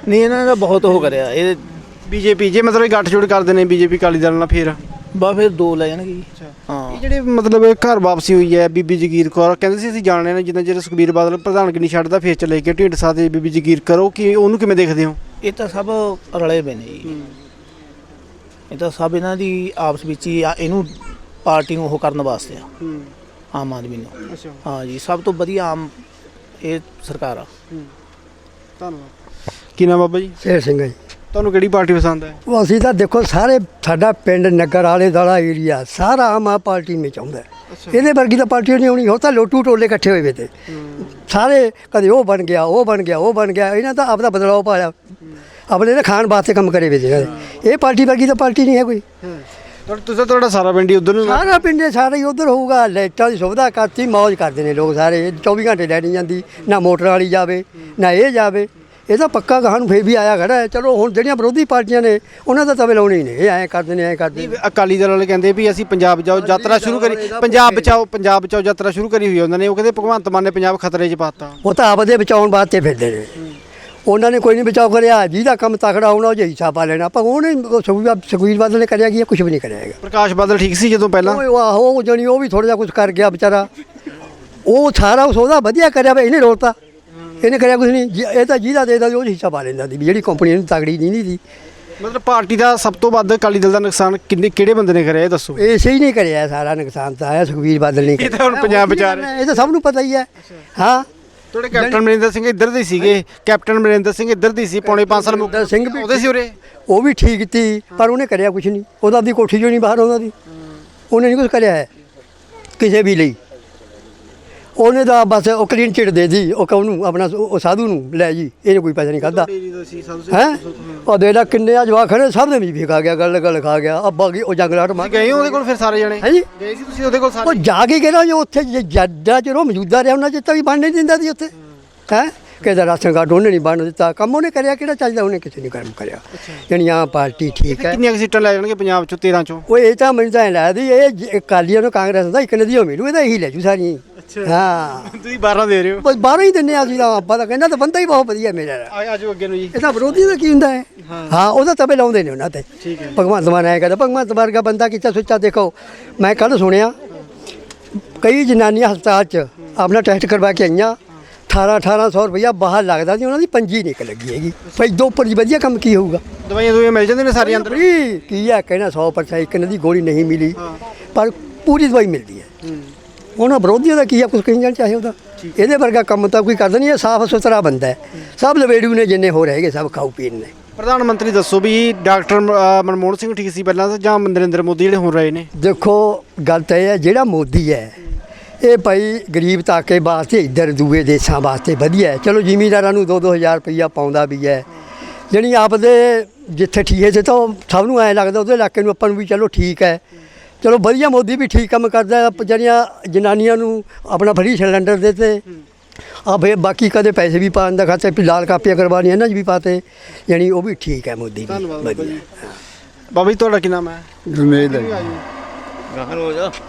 ਨਹੀਂ ਇਹਨਾਂ ਨੇ ਤਾਂ ਬਹੁਤ ਉਹ ਕਰਿਆ। ਇਹ ਬੀਜੇਪੀ ਜੇ ਮਤਲਬ ਇਹ ਗੱਠਜੋੜ ਕਰਦੇ ਨੇ ਬੀਜੇਪੀ ਅਕਾਲੀ ਦਲ ਨਾਲ ਫਿਰ? ਬਾ ਫਿਰ ਦੋ ਲੈ ਜਾਣਗੇ। ਜੀ ਹਾਂ। ਇਹ ਜਿਹੜੇ ਮਤਲਬ ਘਰ ਵਾਪਸੀ ਹੋਈ ਹੈ ਬੀਬੀ ਜਗੀਰ ਕੌਰ ਕਹਿੰਦੇ ਸੀ ਅਸੀਂ ਜਾਣਦੇ ਨੇ ਜਿੱਦਾਂ ਜਿਹੜੇ ਸੁਖਬੀਰ ਬਾਦਲ ਪ੍ਰਧਾਨਗੀ ਨਹੀਂ ਛੱਡਦਾ ਫਿਰ ਚਲੇ ਗਏ ਢੀਂਡਸਾ ਤੇ ਬੀਬੀ ਜਗੀਰ ਕੌਰ ਕੀ ਉਹਨੂੰ ਕਿਵੇਂ ਦੇਖਦੇ ਹੋ? ਇਹ ਤਾਂ ਸਭ ਰਲੇ ਪਏ ਨੇ ਜੀ। ਇਹ ਤਾਂ ਸਭ ਇਹਨਾਂ ਦੀ ਆਪਸ ਵਿੱਚ ਹੀ ਆ ਇਹਨੂੰ ਪਾਰਟੀ ਨੂੰ ਉਹ ਕਰਨ ਵਾਸਤੇ ਆ। ਆਮ ਆਦਮੀ ਨੂੰ। ਅੱਛਾ। ਹਾਂ ਜੀ ਸਭ ਤੋਂ ਵਧੀਆ ਆਮ ਇਹ ਸਰਕਾਰ ਆ। ਧੰਨਵਾਦ। ਕੀ ਨਾਮ ਬਾਬਾ ਜੀ? ਸ਼ੇਰ ਸਿੰਘ ਜੀ। ਤੁਹਾਨੂੰ ਕਿਹੜੀ ਪਾਰਟੀ ਪਸੰਦ ਹੈ? ਉਹ ਅਸੀਂ ਤਾਂ ਦੇਖੋ ਸਾਰੇ ਸਾਡਾ ਪਿੰਡ ਨਗਰ ਆਲੇ ਦਾਲਾ ਏਰੀਆ ਸਾਰਾ ਆਮ ਆਦਮੀ ਪਾਰਟੀ ਵਿੱਚ ਚਾਹੁੰਦਾ ਹੈ। ਇਹਦੇ ਵਰਗੀ ਤਾਂ ਪਾਰਟੀ ਨਹੀਂ ਹੋਣੀ ਉਹ ਤਾਂ ਲੋਟੂ ਟੋਲੇ ਇਕੱਠੇ ਹੋਏ ਵੇ ਤੇ। ਸਾਰੇ ਕਦੇ ਉਹ ਬਣ ਗਿਆ ਉਹ ਬਣ ਗਿਆ ਉਹ ਬਣ ਗਿਆ ਇਹਨਾਂ ਤਾਂ ਆਪਦਾ ਬਦਲਾਅ ਪਾਇਆ। ਆਪਣੇ ਨੇ ਖਾਣ ਵਾਸਤੇ ਕੰਮ ਕਰੇ ਵੇ ਤੇ। ਇਹਨਾਂ ਨੇ। ਇਹ ਪਾਰਟੀ ਵਰਗੀ ਤਾਂ ਪਾਰਟੀ ਨਹੀਂ ਹੈ ਕੋਈ। ਤੁਹਾਡਾ ਤੁਸੀਂ ਤੁਹਾਡਾ ਸਾਰਾ ਪਿੰਡ ਹੀ ਉਧਰ ਨੂੰ ਨਾ ਸਾਰਾ ਪਿੰਡ ਸਾਰਾ ਹੀ ਉਧਰ ਹੋਊਗਾ ਲਾਈਟਾਂ ਦੀ ਸੁਵਿਧਾ ਕਰਤੀ ਮौज ਕਰਦੇ ਨੇ ਲੋਕ ਸਾਰੇ 24 ਘੰਟੇ ਲੈ ਨਹੀਂ ਜਾਂਦੀ ਨਾ ਮੋਟਰ ਵਾਲੀ ਜਾਵੇ ਨਾ ਇਹ ਜਾਵੇ। ਇਹ ਤਾਂ ਪੱਕਾ ਕਹਾਣ ਫੇਰ ਵੀ ਆਇਆ ਖੜਾ ਹੈ। ਚਲੋ ਹੁਣ ਜਿਹੜੀਆਂ ਵਿਰੋਧੀ ਪਾਰਟੀਆਂ ਨੇ ਉਹਨਾਂ ਦਾ ਤਾਂ ਲਾਉਣੇ ਨੇ। ਇਹ ਐਂ ਕਰਦੇ ਨੇ ਐਂ ਕਰਦੇ ਨੇ। ਅਕਾਲੀ ਦਲ ਵਾਲੇ ਕਹਿੰਦੇ ਵੀ ਅਸੀਂ ਪੰਜਾਬ ਜਾਓ ਯਾਤਰਾ ਸ਼ੁਰੂ ਕਰੀ ਪੰਜਾਬ ਬਚਾਓ ਪੰਜਾਬ ਬਚਾਓ ਯਾਤਰਾ ਸ਼ੁਰੂ ਕਰੀ ਹੋਈ ਉਹਨਾਂ ਨੇ ਉਹ ਕਹਿੰਦੇ ਭਗਵੰਤ ਮਾਨ ਨੇ ਪੰਜਾਬ ਖਤਰੇ 'ਚ ਪਾਤਾ। ਉਹ ਤਾਂ ਆਪਦੇ ਬਚਾਉਣ ਵਾਸਤੇ ਫਿਰਦੇ ਨੇ। ਉਹਨਾਂ ਨੇ ਕੋਈ ਨਹੀਂ ਬਚਾਓ ਕਰਿਆ ਜਿਹਦਾ ਕੰਮ ਤਕੜਾ ਹੋਣਾ ਉਹ ਜਿਹੀ ਪਾ ਲੈਣਾ। ਪਰ ਉਹਨੇ ਸੁਖਵੀਰ ਬਾਦਲ ਨੇ ਕਰਿਆ ਕੀ? ਕੁਝ ਵੀ ਨਹੀਂ ਕਰਿਆ ਹੈਗਾ। ਪ੍ਰਕਾਸ਼ ਬਾਦਲ ਠੀਕ ਸੀ ਜਦੋਂ ਪਹਿਲਾਂ? ਉਹ ਆਹੋ ਉਹ ਜਣੀ ਉਹ ਵੀ ਥੋੜਾ ਜਿਹਾ ਕੁਝ ਕਰ ਗਿਆ ਵਿਚਾਰਾ। ਉਹ ਸਾਰਾ ਉਸ ਉਹਦਾ ਵਧੀਆ ਕਰਿਆ ਵਾ ਇਹਨੇ ਰੋਲਤਾ। ਇਹਨੇ ਕਰਿਆ ਕੁਝ ਨਹੀਂ। ਇਹ ਤਾਂ ਜਿਹਦਾ ਦੇਦਾ ਉਹ ਹਿੱਸਾ ਪਾ ਲੈਂਦਾ ਸੀ ਜਿਹੜੀ ਕੰਪਨੀ ਇਹਨੂੰ ਤਗੜੀ ਨਹੀਂ ਸੀ। ਮਤਲਬ ਪਾਰਟੀ ਦਾ ਸਭ ਤੋਂ ਵੱਧ ਅਕਾਲੀ ਦਲ ਦਾ ਨੁਕਸਾਨ ਕਿੰਨੇ ਕਿਹੜੇ ਬੰਦੇ ਨੇ ਕਰਿਆ ਇਹ ਦੱਸੋ? ਇਹ ਸਹੀ ਨਹੀਂ ਕਰਿਆ ਸਾਰਾ ਨੁਕਸਾਨ ਤਾਂ ਆਇਆ ਸੁਖਵੀਰ ਬਾਦਲ ਨੇ ਇਹ ਤਾਂ ਹੁਣ ਪੰਜਾਬ ਬਚਾ ਰਹੇ। ਇਹ ਤਾਂ ਸਭ ਨੂੰ ਪਤਾ ਹੀ ਹੈ। ਹਾਂ। ਤੁਹਾਡੇ ਕੈਪਟਨ ਅਮਰਿੰਦਰ ਸਿੰਘ ਇੱਧਰ ਦੇ ਸੀਗੇ ਕੈਪਟਨ ਅਮਰਿੰਦਰ ਸਿੰਘ ਇੱਧਰ ਦੀ ਸੀ ਪੌਣੇ 5 ਸਾਲ ਮੁੱਖ ਸਿੰਘ ਵੀ ਉਹਦੇ ਸੀ ਉਰੇ? ਉਹ ਵੀ ਠੀਕ ਤੀ ਪਰ ਉਹਨੇ ਕਰਿਆ ਕੁਝ ਨਹੀਂ। ਉਹਦਾ ਆਪਦੀ ਕੋਠੀ ਚੋਂ ਨਹੀਂ ਬਾਹਰ ਆਉਂਦਾ ਦੀ ਉਹਨੇ ਨਹੀਂ ਕੁਝ ਕਰਿਆ ਹੈ ਕਿਸੇ ਵੀ ਲਈ। ਉਹਨੇ ਤਾਂ ਬਸ ਉਹ ਕਲੀਨ ਚਿਟ ਦੇ ਦੀ ਉਹ ਕਹਨੂੰ ਆਪਣਾ ਉਹ ਸਾਧੂ ਨੂੰ ਲੈ ਜੀ ਇਹਨੇ ਕੋਈ ਪੈਸਾ ਨਹੀਂ ਖਾਦਾ ਹੈ? ਉਹ ਦੇ ਦਾ ਕਿੰਨੇ ਆ ਜਵਾਕ ਖੜੇ ਸਭ ਦੇ ਵੀ ਖਾ ਗਿਆ ਗੱਲ ਗੱਲ ਖਾ ਗਿਆ। ਅੱਬਾ ਕੀ ਉਹ ਜੰਗਲਾਟ ਮਾਰ ਗਏ ਉਹਦੇ ਕੋਲ ਫਿਰ ਸਾਰੇ ਜਣੇ? ਹੈ ਜੀ ਗਏ ਸੀ ਤੁਸੀਂ ਉਹਦੇ ਕੋਲ ਉਹ ਸਾਰੇ ਜਾ ਕੇ ਕਹਿੰਦਾ ਜੋ ਉੱਥੇ ਜੱਡਾ ਚਿਰ ਉਹ ਮੌਜੂਦਾ ਰਿਹਾ ਉਹਨਾਂ ਚਿਰ ਤਾਂ ਵੀ ਬਣ ਨਹੀਂ ਦਿੰਦਾ ਸੀ ਉੱਥੇ। ਹੈ? ਕਿਸੇ ਦਾ ਰਾਸ਼ਨ ਕਾਰਡ ਉਹਨੇ ਨਹੀਂ ਬਣ ਦਿੱਤਾ। ਕੰਮ ਉਹਨੇ ਕਰਿਆ ਕਿਹੜਾ ਚੱਲਦਾ ਉਹਨੇ ਕਿਸੇ ਨਹੀਂ ਕੰਮ ਕਰਿਆ। ਯਾਨੀ ਆ ਪਾਰਟੀ ਠੀਕ ਹੈ। ਕਿੰਨੀਆਂ ਕੁ ਸੀਟਾਂ ਲੈ ਜਾਣਗੇ ਪੰਜਾਬ ਚੋਂ 13 ਚੋਂ? ਉਹ ਇਹ ਤਾਂ ਮੈਨੂੰ ਤਾਂ ਲੱਗਦਾ ਵੀ ਇਹ ਅਕਾਲੀਆਂ ਨੂੰ ਕਾਂਗਰਸ ਦਾ ਇੱਕ ਨਦੀ ਹੋ ਮਿਲੂ ਇਹਦਾ ਇਹੀ ਲੈ ਜੂ ਸਾਰੀ। ਹਾਂ। ਤੁਸੀਂ 12 ਦੇ ਰਹੇ ਹੋ। ਬਸ ਬਾਹਰੋਂ ਹੀ ਦਿੰਨੇ ਆ ਅਸੀਂ ਤਾਂ ਆਪਾਂ ਤਾਂ ਕਹਿੰਦਾ ਤਾਂ ਬੰਦਾ ਹੀ ਬਹੁਤ ਵਧੀਆ ਮੇਰਾ। ਆ ਆਜੋ ਅੱਗੇ ਨੂੰ ਜੀ। ਇਹ ਤਾਂ ਵਿਰੋਧੀ ਦਾ ਕੀ ਹੁੰਦਾ ਹੈ? ਹਾਂ। ਉਹਦਾ ਤਵੇ ਲਾਉਂਦੇ ਨੇ ਉਹਨਾਂ ਤੇ। ਠੀਕ ਹੈ। ਭਗਵੰਤ ਮਾਨ ਆਇਆ ਕਹਿੰਦਾ ਭਗਵੰਤ ਵਰਗਾ ਬੰਦਾ ਕੀਤਾ ਸੁੱਚਾ ਦੇਖੋ। ਮੈਂ ਕੱਲ ਸੁਣਿਆ ਕਈ ਜਨਾਨੀਆਂ ਹਸਪਤਾਲ 'ਚ ਆਪਣਾ ਟੈਸਟ ਕਰਵਾ ਕੇ ਆਈਆਂ। 18 1800 ਰੁਪਇਆ ਬਾਹਰ ਲੱਗਦਾ ਸੀ ਉਹਨਾਂ ਦੀ ਪੰਜੀ ਨਿਕਲ ਲੱਗੀ ਹੈਗੀ। ਭਾਈ ਦੋ ਉੱਪਰ ਜੀ ਵਧੀਆ ਕੰਮ ਕੀ ਹੋਊਗਾ? ਦਵਾਈਆਂ ਦਵਾਈਆਂ ਮਿਲ ਜਾਂਦੀਆਂ ਨੇ ਸਾਰੀਆਂ ਅੰਦਰ? ਫਰੀ ਕੀ ਹੈ ਕਹਿਣਾ 100% ਇੱਕ ਇਹਨਾਂ ਦੀ ਗੋਲੀ ਨਹੀਂ ਮਿਲੀ ਪਰ ਪੂਰੀ ਦਵਾਈ ਮਿਲਦੀ ਹੈ। ਉਹਨਾਂ ਵਿਰੋਧੀਆਂ ਦਾ ਕੀ ਹੈ ਕੁਝ ਕਹੀ ਜਾਣ ਚਾਹੇ ਉਹਦਾ। ਇਹਦੇ ਵਰਗਾ ਕੰਮ ਤਾਂ ਕੋਈ ਕਰਦਾ ਨਹੀਂ ਇਹ ਸਾਫ਼ ਸੁਥਰਾ ਬੰਦਾ ਹੈ। ਸਭ ਲਵੇੜੂ ਨੇ ਜਿੰਨੇ ਹੋ ਰਹੇਗੇ ਸਭ ਖਾਊ ਪੀਣ ਨੇ। ਪ੍ਰਧਾਨ ਮੰਤਰੀ ਦੱਸੋ ਵੀ ਡਾਕਟਰ ਮਨਮੋਹਨ ਸਿੰਘ ਠੀਕ ਸੀ ਪਹਿਲਾਂ ਤਾਂ ਜਾਂ ਨਰਿੰਦਰ ਮੋਦੀ ਜਿਹੜੇ ਹੁਣ ਰਹੇ ਨੇ? ਦੇਖੋ ਗੱਲ ਤਾਂ ਇਹ ਹੈ ਜਿਹੜਾ ਮੋਦੀ ਹੈ ਇਹ ਭਾਈ ਗਰੀਬ ਤਾਕੇ ਵਾਸਤੇ ਇੱਧਰ ਦੂਏ ਦੇਸ਼ਾਂ ਵਾਸਤੇ ਵਧੀਆ ਹੈ। ਚਲੋ ਜ਼ਿਮੀਂਦਾਰਾਂ ਨੂੰ 2-2000 ਰੁਪਈਆ ਪਾਉਂਦਾ ਵੀ ਹੈ। ਜਿਹੜੀ ਆਪਦੇ ਜਿੱਥੇ ਠੀਕ ਹੈ ਤਾਂ ਉਹ ਸਭ ਨੂੰ ਐ ਲੱਗਦਾ ਉਹਦੇ ਇਲਾਕੇ ਨੂੰ ਆਪਾਂ ਨੂੰ ਵੀ ਚਲੋ ਠੀਕ ਹੈ। ਚਲੋ ਵਧੀਆ ਮੋਦੀ ਵੀ ਠੀਕ ਕੰਮ ਕਰਦਾ ਜਿਹੜੀਆਂ ਜਨਾਨੀਆਂ ਨੂੰ ਆਪਣਾ ਫਰੀ ਸਿਲੰਡਰ ਦੇ ਤੇ ਆ ਬੇ ਬਾਕੀ ਕਦੇ ਪੈਸੇ ਵੀ ਪਾਉਣ ਦਾ ਖਾਤੇ ਵੀ ਲਾਲ ਕਾਪੀਆਂ ਕਰਵਾਉਣੀਆਂ ਇਹਨਾਂ 'ਚ ਵੀ ਪਾਤੇ। ਯਾਨੀ ਉਹ ਵੀ ਠੀਕ ਹੈ ਮੋਦੀ ਵੀ ਧੰਨਵਾਦ ਬਾਬਾ ਜੀ। ਵਧੀਆ ਬਾਬਾ ਜੀ ਤੁਹਾਡਾ ਕੀ ਨਾਮ ਹੈ? ਗੁਰਮੇਲ ਹੈ?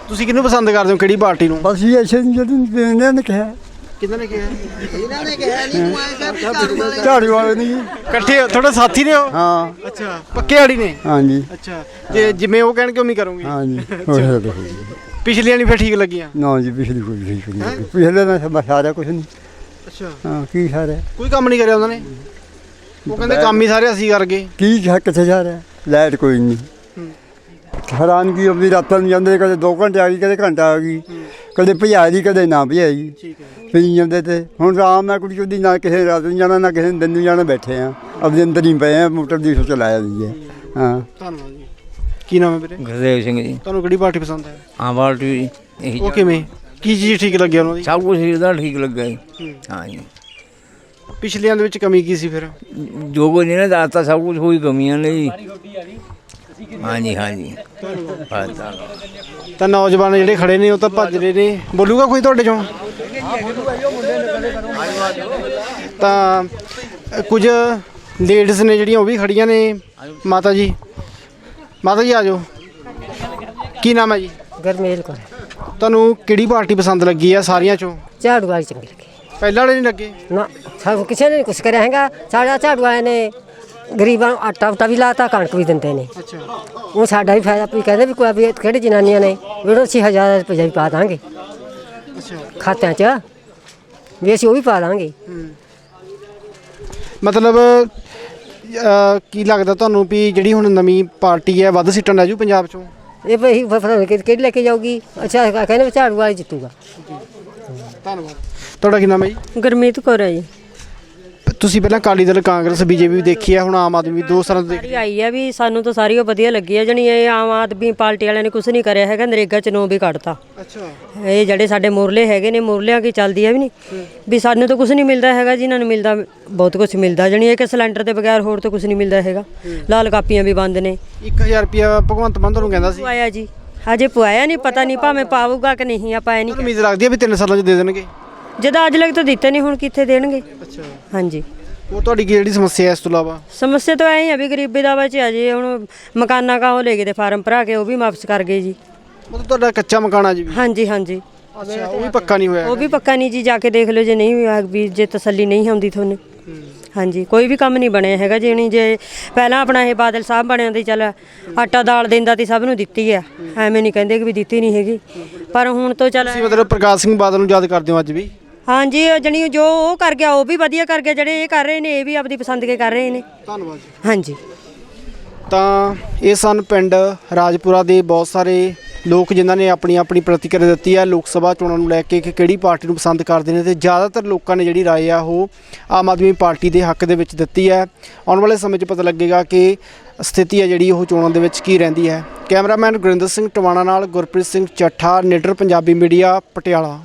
ਤੁਸੀਂ ਕਿਹਨੂੰ ਪਸੰਦ ਕਰਦੇ ਹੋ? ਕਿਹੜੀ ਪਾਰਟੀ ਨੂੰ? ਬਸ ਇਹ ਐਸੇ ਜਦੋਂ ਇਹਨਾਂ ਨੇ ਕਿਹਾ। ਕਿਹਨਾਂ ਨੇ ਕਿਹਾ? ਝਾੜੂ ਵਾਲੇ। ਨਹੀਂ ਇਕੱਠੇ ਤੁਹਾਡੇ ਸਾਥੀ ਨੇ ਉਹ? ਹਾਂ। ਅੱਛਾ ਪੱਕੇ ਆੜੀ ਨੇ? ਹਾਂਜੀ। ਅੱਛਾ ਜੇ ਜਿਵੇਂ ਉਹ ਕਹਿਣਗੇ ਉਵੇਂ ਹੀ ਕਰੋਗੇ। ਹਾਂਜੀ। ਤਾਂ ਕੁਛ ਨਹੀਂ। ਪਿਛਲੀਆਂ ਨਹੀਂ ਫਿਰ ਠੀਕ ਲੱਗੀਆਂ? ਨਾ ਜੀ ਪਿਛਲੀ ਕੋਈ ਠੀਕ ਨਹੀਂ ਪਿਛਲੇ ਦਾ ਸਭ ਸਾਰਾ ਕੁਝ ਨਹੀਂ। ਅੱਛਾ। ਹਾਂ ਕੀ ਸਾਰਾ? ਕੋਈ ਕੰਮ ਨਹੀਂ ਕਰਿਆ ਉਹਨਾਂ ਨੇ? ਉਹ ਕਹਿੰਦੇ ਕੰਮ ਹੀ ਸਾਰੇ ਅਸੀਂ ਕਰ ਗਏ ਕੀ ਜਾ ਕਿੱਥੇ ਜਾ ਰਿਹਾ ਲਾਈਟ ਕੋਈ ਨਹੀਂ। ਹੈਰਾਨ ਕੀ ਆਪਣੀ ਰਾਤਾਂ ਨੂੰ ਜਾਂਦੇ ਕਦੇ 2 ਘੰਟੇ ਆ ਗਈ ਕਦੇ ਘੰਟਾ ਆ ਗਈ ਕਦੇ ਭਜਾ ਦੀ ਕਦੇ ਨਾ ਭਜਾਈ। ਠੀਕ ਹੈ। ਪਈ ਜਾਂਦੇ ਤੇ ਹੁਣ ਆਰਾਮ ਨਾਲ ਕੁੜੀ ਚੁੱਦੀ ਨਾ ਕਿਸੇ ਰਾਤ ਨੂੰ ਜਾਣਾ ਨਾ ਕਿਸੇ ਦਿਨ ਨੂੰ ਜਾਣਾ ਬੈਠੇ ਆ। ਆਪਦੇ ਅੰਦਰ ਹੀ ਪਏ ਆ ਮੋਟਰ ਦੀ ਸੋਚ ਲਾਇਆ ਦੀ ਹੈ। ਹਾਂ। ਧੰਨਵਾਦ ਜੀ। ਕੀ ਨਾਮ ਹੈ ਵੀਰੇ? ਗੁਰਦੇਵ ਸਿੰਘ ਜੀ। ਤੁਹਾਨੂੰ ਕਿਹੜੀ ਪਾਰਟੀ ਪਸੰਦ ਹੈ? ਆਮ ਪਾਰਟੀ ਇਹੀ ਉਹ ਕਿਵੇਂ? ਕੀ ਚੀਜ਼ ਠੀਕ ਲੱਗੀ ਉਹਨਾਂ ਦੀ? ਸਭ ਕੁਝ ਇਹਦਾ ਠੀਕ ਲੱਗਾ ਜੀ। ਹਾਂ। ਜੀ। ਪਿਛਲੀਆਂ ਦੇ ਵਿੱਚ ਕਮੀ ਕੀ ਸੀ ਫਿਰ? ਜੋ ਕੁਝ ਇਹਨੇ ਦੱਸਤਾ ਸਭ ਕੁਝ ਹੋਈ ਕਮੀਆਂ ਨੇ ਜੀ। ਹਾਂ ਜੀ ਹਾਂ ਜੀ ਬਸ ਧੰਨਵਾਦ। ਤਾਂ ਨੌਜਵਾਨ ਜਿਹੜੇ ਖੜੇ ਨੇ ਉਹ ਤਾਂ ਭੱਜ ਰਹੇ ਨੇ। ਬੋਲੂਗਾ ਕੋਈ ਤੁਹਾਡੇ ਚੋਂ? ਤਾਂ ਅ, ਕੁਝ ਲੇਡੀਜ਼ ਨੇ ਜਿਹੜੀਆਂ ਉਹ ਵੀ ਖੜੀਆਂ ਨੇ। ਮਾਤਾ ਜੀ। ਮਾਤਾ ਜੀ ਆ ਜਾਓ। ਕੀ ਨਾਮ ਹੈ ਜੀ? ਗਰਮੇਲ ਕੋਲ ਤੁਹਾਨੂੰ ਕਿਹੜੀ ਪਾਰਟੀ ਪਸੰਦ ਲੱਗੀ ਆ ਸਾਰੀਆਂ ਚੋਂ? ਝਾੜੂ ਵਾਲੀ ਚੰਗੀ ਲੱਗੀ। ਪਹਿਲਾਂ ਵਾਲੇ ਨਹੀਂ ਲੱਗੇ? ਨਾ ਸਾਨੂੰ ਕਿਸੇ ਨੇ ਕੁਛ ਕਰਿਆ ਹੈਗਾ। ਸਾਡਾ ਝਾੜੂ ਵਾਲੇ ਨੇ ਗਰੀਬਾਂ ਨੂੰ ਆਟਾ ਉਟਾ ਵੀ ਲਾਤਾ ਕਣਕ ਵੀ ਦਿੰਦੇ ਨੇ। ਅੱਛਾ। ਉਹ ਸਾਡਾ ਵੀ ਫਾਇਦਾ ਵੀ ਕਹਿੰਦੇ ਵੀ ਕੋਈ ਵੀ ਕਿਹੜੀ ਜਨਾਨੀਆਂ ਨੇ ਵੀ ਉਹਨਾਂ 6000 ਰੁਪਏ ਵੀ ਪਾ ਦਾਂਗੇ। ਅੱਛਾ। ਖਾਤਿਆਂ 'ਚ ਵੀ ਅਸੀਂ ਉਹ ਵੀ ਪਾ ਦਾਂਗੇ। ਮਤਲਬ ਕੀ ਲੱਗਦਾ ਤੁਹਾਨੂੰ ਵੀ ਜਿਹੜੀ ਹੁਣ ਨਵੀਂ ਪਾਰਟੀ ਹੈ ਵੱਧ ਸੀਟਾਂ ਲੈ ਜੂ ਪੰਜਾਬ ਚੋਂ? ਇਹ ਨਹੀਂ ਕਿ- ਕਿਹੜੀ ਲੈ ਕੇ ਜਾਊਗੀ? ਅੱਛਾ ਕਹਿੰਦੇ ਵੀ ਝਾੜੂ ਵਾਲੀ ਜਿੱਤੂਗਾ। ਧੰਨਵਾਦ। ਤੁਹਾਡਾ ਕੀ ਨਾਮ ਹੈ ਜੀ? ਗੁਰਮੀਤ ਕੌਰ ਹੈ ਜੀ। ਤੁਸੀਂ ਪਹਿਲਾਂ ਅਕਾਲੀ ਦਲ ਕਾਂਗਰਸ ਬੀਜੇਪੀ ਦੇਖੀ ਹੈ ਹੁਣ ਆਮ ਆਦਮੀ ਦੋ ਸਾਲਾਂ ਤੋਂ ਦੇਖ ਸਾਰੀ ਆਈ ਹੈ ਵੀ ਸਾਨੂੰ ਤਾਂ ਸਾਰੀ ਉਹ ਵਧੀਆ ਲੱਗੀ ਹੈ ਜਣੀ ਇਹ ਆਮ ਆਦਮੀ ਪਾਰਟੀ ਵਾਲਿਆਂ ਨੇ ਕੁਝ ਨਹੀਂ ਕਰਿਆ ਹੈਗਾ ਨਰੇਗਾ ਚ ਨੋ ਵੀ ਕੱਢਤਾ ਅੱਛਾ। ਇਹ ਜਿਹੜੇ ਸਾਡੇ ਮੁਰਲੇ ਹੈਗੇ ਨੇ ਮੁਰਲਿਆਂ ਕੀ ਚੱਲਦੀ ਹੈ ਵੀ ਨਹੀਂ? ਵੀ ਸਾਨੂੰ ਤਾਂ ਕੁਝ ਨਹੀਂ ਮਿਲਦਾ ਹੈਗਾ ਜਿਨ੍ਹਾਂ ਨੂੰ ਮਿਲਦਾ ਬਹੁਤ ਕੁਝ ਮਿਲਦਾ ਜਣੀ ਇਹ ਕਿ ਸਿਲੰਡਰ ਦੇ ਬਗੈਰ ਹੋਰ ਤਾਂ ਕੁਝ ਨਹੀਂ ਮਿਲਦਾ ਹੈਗਾ। ਲਾਲ ਕਾਪੀਆਂ ਵੀ ਬੰਦ ਨੇ। 1000 ਰੁਪਿਆ ਭਗਵੰਤ ਮਾਨ ਤੁਹਾਨੂੰ ਕਹਿੰਦਾ ਸੀ? ਪੁਆਇਆ ਜੀ। ਹਜੇ ਪੁਆਇਆ ਨਹੀਂ ਪਤਾ ਨਹੀਂ ਭਾਵੇਂ ਪਾਊਗਾ ਕਿ ਨਹੀਂ ਆਪਾਂ ਇਹ ਨਹੀਂ ਉਮੀਦ ਲੱਗਦੀ ਹੈ ਵੀ 3 ਸਾਲਾਂ 'ਚ ਦੇ ਦੇਣਗੇ? ਜਦੋਂ ਅੱਜ ਲੱਗ ਤਾਂ ਦਿੱਤੇ ਨਹੀਂ ਹੁਣ ਕਿੱਥੇ ਦੇਣਗੇ? ਅੱਛਾ। ਹਾਂਜੀ। ਉਹ ਤੁਹਾਡੀ ਕੀ ਜਿਹੜੀ ਸਮੱਸਿਆ ਹੈ ਇਸ ਤੋਂ ਇਲਾਵਾ? ਸਮੱਸਿਆ ਤਾਂ ਐਂ ਆ ਵੀ ਗਰੀਬੀ ਦਾ ਵਿੱਚ ਅਜੇ ਹੁਣ ਮਕਾਨਾਂ ਕਾ ਉਹ ਲੈ ਗਏ ਤੇ ਫਾਰਮ ਭਰਾ ਕੇ ਉਹ ਵੀ ਵਾਪਸ ਕਰ ਗਏ ਜੀ। ਮਤਲਬ ਤੁਹਾਡਾ ਕੱਚਾ ਮਕਾਨ ਆ ਜੀ। ਹਾਂਜੀ ਹਾਂਜੀ। ਅੱਛਾ ਉਹ ਵੀ ਪੱਕਾ ਨਹੀਂ ਹੋਇਆ ਉਹ ਵੀ ਪੱਕਾ ਨਹੀਂ ਜੀ ਜਾ ਕੇ ਦੇਖ ਲਿਓ ਜੇ ਨਹੀਂ ਹੋਇਆ ਵੀ ਜੇ ਤਸੱਲੀ ਨਹੀਂ ਹੁੰਦੀ ਤੁਹਾਨੂੰ। ਹਾਂਜੀ ਕੋਈ ਵੀ ਕੰਮ ਨਹੀਂ ਬਣਿਆ ਹੈਗਾ ਜੇ ਨਹੀਂ ਜੇ ਪਹਿਲਾਂ ਆਪਣਾ ਇਹ ਬਾਦਲ ਸਾਹਿਬ ਬਣਿਆ ਤੇ ਚੱਲ ਆਟਾ ਦਾਲ ਦਿੰਦਾ ਤੇ ਸਭ ਨੂੰ ਦਿੱਤੀ ਆ। ਐਵੇਂ ਨਹੀਂ ਕਹਿੰਦੇ ਕਿ ਵੀ ਦਿੱਤੀ ਨਹੀਂ ਹੈਗੀ। ਪਰ ਹੁਣ ਤੋਂ ਚੱਲ ਤੁਸੀਂ ਮਤਲਬ ਪ੍ਰਕਾਸ਼ ਸਿੰਘ ਬਾਦਲ ਨੂੰ ਯਾਦ ਕਰਦੇ ਹੋ ਅੱਜ ਵੀ? ਹਾਂਜੀ ਉਹ ਜਣੀ ਜੋ ਉਹ ਕਰ ਗਿਆ ਉਹ ਵੀ ਵਧੀਆ ਕਰ ਗਿਆ ਜਿਹੜੇ ਇਹ ਕਰ ਰਹੇ ਨੇ ਇਹ ਵੀ ਆਪਦੀ ਪਸੰਦ ਕੇ ਕਰ ਰਹੇ ਨੇ ਧੰਨਵਾਦ ਜੀ ਹਾਂਜੀ ਤਾਂ ਇਹ ਸਨ ਪਿੰਡ ਰਾਜਪੁਰਾ ਦੇ ਬਹੁਤ ਸਾਰੇ ਲੋਕ ਜਿਨ੍ਹਾਂ ਨੇ ਆਪਣੀ ਆਪਣੀ ਪ੍ਰਤੀਕਿਰਿਆ ਦਿੱਤੀ ਹੈ ਲੋਕ ਸਭਾ ਚੋਣਾਂ ਨੂੰ ਲੈ ਕੇ ਕਿ ਕਿਹੜੀ ਪਾਰਟੀ ਨੂੰ ਪਸੰਦ ਕਰਦੇ ਨੇ ਤੇ ਜ਼ਿਆਦਾਤਰ ਲੋਕਾਂ ਨੇ ਜਿਹੜੀ رائے ਆ ਉਹ ਆਮ ਆਦਮੀ ਪਾਰਟੀ ਦੇ ਹੱਕ ਦੇ ਵਿੱਚ ਦਿੱਤੀ ਹੈ ਆਉਣ ਵਾਲੇ ਸਮੇਂ 'ਚ ਪਤਾ ਲੱਗੇਗਾ ਕਿ ਸਥਿਤੀ ਹੈ ਜਿਹੜੀ ਉਹ ਚੋਣਾਂ ਦੇ ਵਿੱਚ ਕੀ ਰਹਿੰਦੀ ਹੈ ਕੈਮਰਾਮੈਨ ਗੁਰਿੰਦਰ ਸਿੰਘ ਟਵਾਣਾ ਨਾਲ ਗੁਰਪ੍ਰੀਤ ਸਿੰਘ ਚੱਠਾ ਨਿਡਰ ਪੰਜਾਬੀ ਮੀਡੀਆ ਪਟਿਆਲਾ